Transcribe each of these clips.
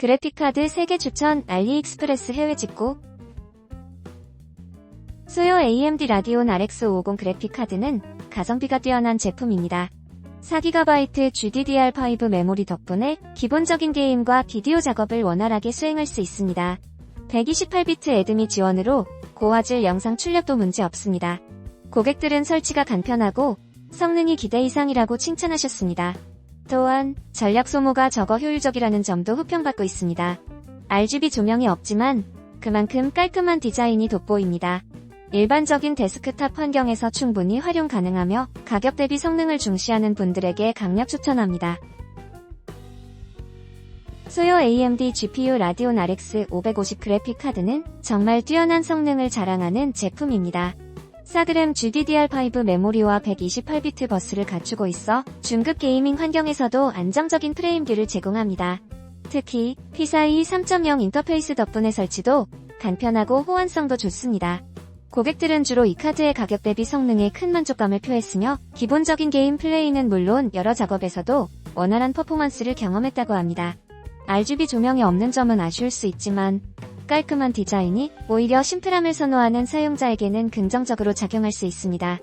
그래픽카드 3개 추천 알리익스프레스 해외 직구 소요 AMD 라디온 RX 50 그래픽카드는 가성비가 뛰어난 제품입니다. 4GB GDDR5 메모리 덕분에 기본적인 게임과 비디오 작업을 원활하게 수행할 수 있습니다. 128비트 애드미 지원으로 고화질 영상 출력도 문제 없습니다. 고객들은 설치가 간편하고 성능이 기대 이상이라고 칭찬하셨습니다. 또한 전력 소모가 적어 효율적이라는 점도 호평받고 있습니다. RGB 조명이 없지만 그만큼 깔끔한 디자인이 돋보입니다. 일반적인 데스크탑 환경에서 충분히 활용 가능하며 가격 대비 성능을 중시하는 분들에게 강력 추천합니다. 소요 AMD GPU 라디온 RX 550 그래픽 카드는 정말 뛰어난 성능을 자랑하는 제품입니다. 4g GDDR5 메모리와 128비트 버스를 갖추고 있어 중급 게이밍 환경에서도 안정적인 프레임뷰를 제공합니다. 특히 PCIe 3.0 인터페이스 덕분에 설치도 간편하고 호환성도 좋습니다. 고객들은 주로 이 카드의 가격 대비 성능에 큰 만족감을 표했으며 기본적인 게임 플레이는 물론 여러 작업에서도 원활한 퍼포먼스를 경험했다고 합니다. RGB 조명이 없는 점은 아쉬울 수 있지만 깔끔한 디자인이 오히려 심플함을 선호하는 사용자에게는 긍정적으로 작용할 수 있습니다.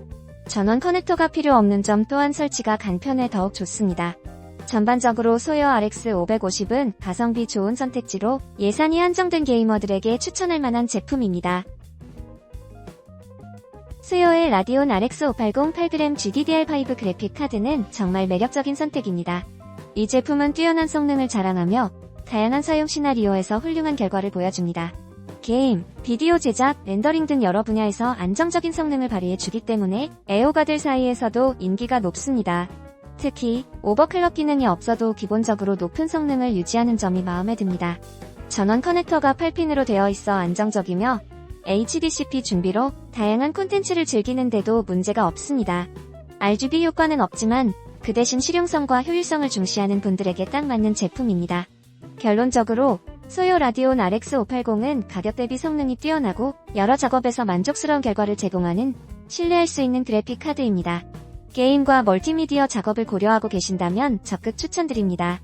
전원 커넥터가 필요 없는 점 또한 설치가 간편해 더욱 좋습니다. 전반적으로 소요 RX 550은 가성비 좋은 선택지로 예산이 한정된 게이머들에게 추천할 만한 제품입니다. 수요의 라디온 RX 580 8g GDDR5 그래픽 카드는 정말 매력적인 선택입니다. 이 제품은 뛰어난 성능을 자랑하며 다양한 사용 시나리오에서 훌륭한 결과를 보여줍니다. 게임, 비디오 제작, 렌더링 등 여러 분야에서 안정적인 성능을 발휘해 주기 때문에 애호가들 사이에서도 인기가 높습니다. 특히 오버클럭 기능이 없어도 기본적으로 높은 성능을 유지하는 점이 마음에 듭니다. 전원 커넥터가 8핀으로 되어 있어 안정적이며 HDCP 준비로 다양한 콘텐츠를 즐기는데도 문제가 없습니다. RGB 효과는 없지만 그 대신 실용성과 효율성을 중시하는 분들에게 딱 맞는 제품입니다. 결론적으로 소요 라디온 RX 580은 가격 대비 성능이 뛰어나고 여러 작업에서 만족스러운 결과를 제공하는 신뢰할 수 있는 그래픽 카드입니다. 게임과 멀티미디어 작업을 고려하고 계신다면 적극 추천드립니다.